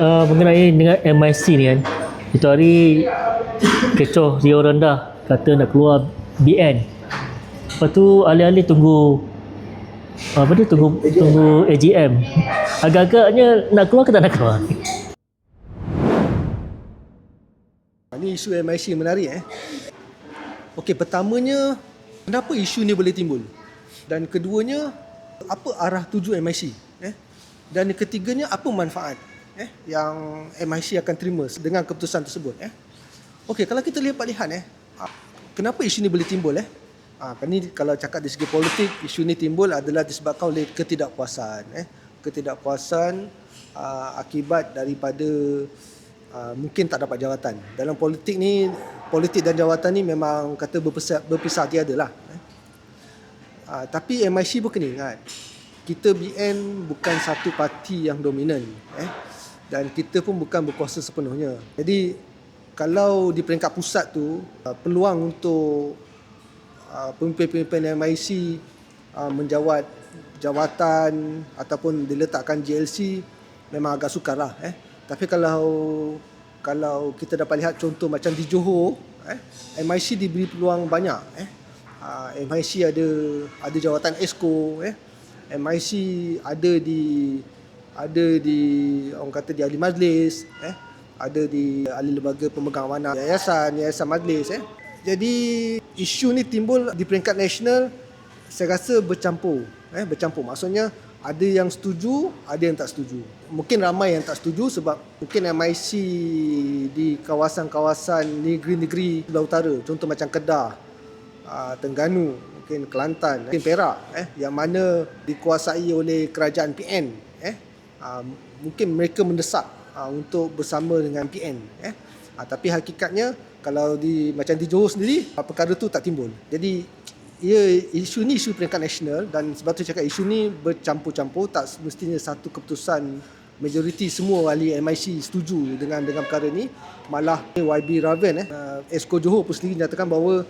uh, mengenai dengan MIC ni kan itu hari kecoh Rio Rendah kata nak keluar BN lepas tu alih-alih tunggu apa dia tunggu tunggu AGM agak-agaknya nak keluar ke tak nak keluar Ini isu MIC menarik eh. Okey, pertamanya kenapa isu ni boleh timbul? Dan keduanya apa arah tuju MIC eh? Dan ketiganya apa manfaat eh yang MIC akan terima dengan keputusan tersebut eh? Okey, kalau kita lihat lihat eh ah, kenapa isu ni boleh timbul eh? Ah, kan ni kalau cakap dari segi politik, isu ni timbul adalah disebabkan oleh ketidakpuasan eh. Ketidakpuasan ah, akibat daripada uh, mungkin tak dapat jawatan. Dalam politik ni, politik dan jawatan ni memang kata berpisah, berpisah tiada lah. Eh. Uh, tapi MIC pun kena ingat, kita BN bukan satu parti yang dominan. Eh. Dan kita pun bukan berkuasa sepenuhnya. Jadi, kalau di peringkat pusat tu, uh, peluang untuk uh, pemimpin-pemimpin MIC uh, menjawat jawatan ataupun diletakkan JLC memang agak sukar lah. Eh. Tapi kalau kalau kita dapat lihat contoh macam di Johor, eh, MIC diberi peluang banyak. Eh. MIC ada ada jawatan ESCO, eh. MIC ada di ada di orang kata di ahli majlis, eh. ada di ahli lembaga pemegang amanah yayasan, yayasan majlis. Eh. Jadi isu ni timbul di peringkat nasional saya rasa bercampur. Eh, bercampur. Maksudnya ada yang setuju, ada yang tak setuju. Mungkin ramai yang tak setuju sebab mungkin MIC di kawasan-kawasan negeri-negeri sebelah utara, contoh macam Kedah, ah, Terengganu, mungkin Kelantan, mungkin Perak eh yang mana dikuasai oleh kerajaan PN ah, mungkin mereka mendesak ah, untuk bersama dengan PN eh Ah, tapi hakikatnya kalau di macam di Johor sendiri ah, perkara tu tak timbul. Jadi ia isu ni isu peringkat nasional dan sebab tu cakap isu ni bercampur-campur tak semestinya satu keputusan majoriti semua ahli MIC setuju dengan dengan perkara ni malah YB Raven eh uh, Esko Johor pun sendiri nyatakan bahawa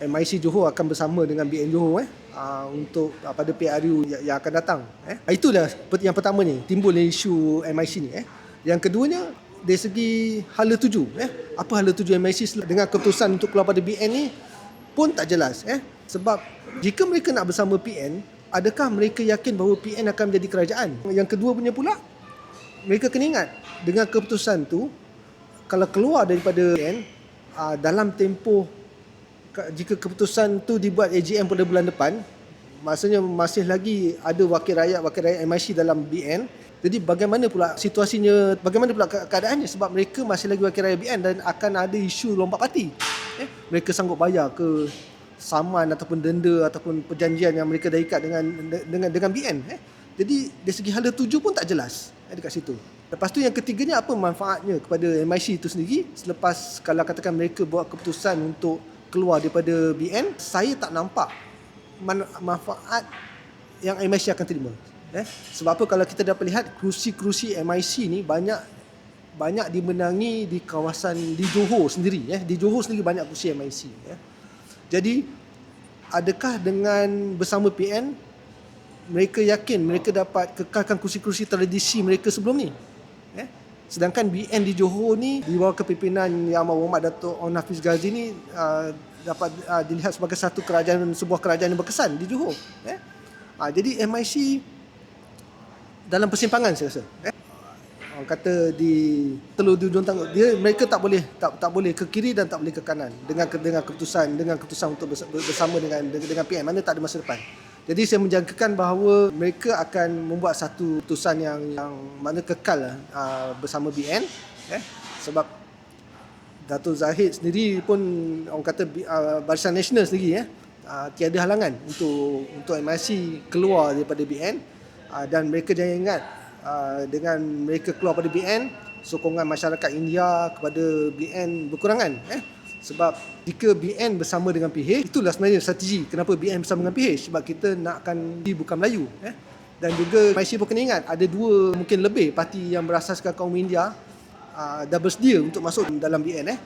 MIC Johor akan bersama dengan BN Johor eh. Uh, untuk uh, pada PRU yang, yang akan datang eh. Itulah yang pertama ni timbul isu MIC ni eh. Yang keduanya dari segi hala tuju eh. Apa hala tuju MIC dengan keputusan untuk keluar pada BN ni pun tak jelas eh. Sebab jika mereka nak bersama PN adakah mereka yakin bahawa PN akan menjadi kerajaan? Yang kedua punya pula mereka kena ingat dengan keputusan tu kalau keluar daripada PN aa, dalam tempoh jika keputusan tu dibuat AGM pada bulan depan maksudnya masih lagi ada wakil rakyat wakil rakyat MIC dalam BN jadi bagaimana pula situasinya bagaimana pula ke- keadaannya? Sebab mereka masih lagi wakil rakyat BN dan akan ada isu lompat parti. Eh mereka sanggup bayar ke saman ataupun denda ataupun perjanjian yang mereka dah ikat dengan dengan dengan BN eh? Jadi dari segi hala tuju pun tak jelas eh, dekat situ. Lepas tu yang ketiganya apa manfaatnya kepada MIC itu sendiri? Selepas kalau katakan mereka buat keputusan untuk keluar daripada BN saya tak nampak man- manfaat yang MIC akan terima. Eh sebab apa? Kalau kita dapat lihat kerusi-kerusi MIC ni banyak banyak dimenangi di kawasan di Johor sendiri eh. Di Johor sendiri banyak kerusi MIC eh. Jadi adakah dengan bersama PN mereka yakin mereka dapat kekalkan kursi-kursi tradisi mereka sebelum ni sedangkan BN di Johor ni di bawah kepimpinan Yang Amat Muhammad Datuk On Hafiz Ghazi ni uh, dapat uh, dilihat sebagai satu kerajaan sebuah kerajaan yang berkesan di Johor eh? Uh, jadi MIC dalam persimpangan saya rasa eh? Orang kata di telur di ujung tangga dia mereka tak boleh tak tak boleh ke kiri dan tak boleh ke kanan dengan dengan keputusan dengan keputusan untuk bersa- bersama dengan dengan PN mana tak ada masa depan jadi saya menjangkakan bahawa mereka akan membuat satu keputusan yang yang mana kekal uh, bersama BN eh? Sebab Datuk Zahid sendiri pun orang kata uh, Barisan Nasional sendiri eh? Uh, tiada halangan untuk untuk MIC keluar daripada BN uh, dan mereka jangan ingat uh, dengan mereka keluar pada BN sokongan masyarakat India kepada BN berkurangan eh sebab jika BN bersama dengan PH itulah sebenarnya strategi kenapa BN bersama dengan PH sebab kita nakkan di bukan Melayu eh. Dan juga MIC pun kena ingat ada dua mungkin lebih parti yang berasaskan kaum India uh, dah bersedia untuk masuk dalam BN eh.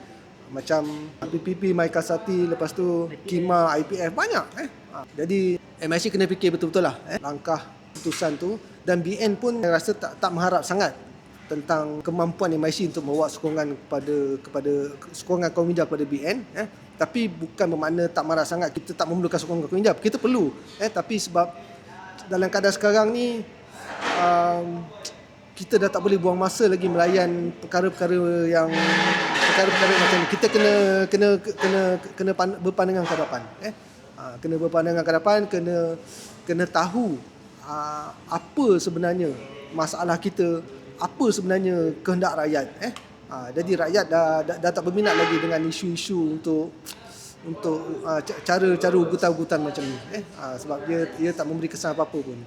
Macam PPP Mai Kasati lepas tu Kima IPF banyak eh. Uh, jadi MIC kena fikir betul-betul lah eh langkah keputusan tu. Dan BN pun saya rasa tak tak mengharap sangat tentang kemampuan MIC untuk membawa sokongan kepada kepada sokongan kaum minda kepada BN eh. Tapi bukan bermakna tak marah sangat kita tak memerlukan sokongan kaum minda kita perlu eh. Tapi sebab dalam keadaan sekarang ni um, kita dah tak boleh buang masa lagi melayan perkara-perkara yang perkara-perkara macam ni. Kita kena kena kena kena pan- berpandangan ke hadapan eh. Ha, kena berpandangan ke hadapan kena kena tahu uh, apa sebenarnya masalah kita apa sebenarnya kehendak rakyat eh? Ha, jadi rakyat dah, dah dah tak berminat lagi dengan isu-isu untuk untuk uh, cara-cara ugutan-ugutan macam ni eh? Ha, sebab dia dia tak memberi kesan apa-apa pun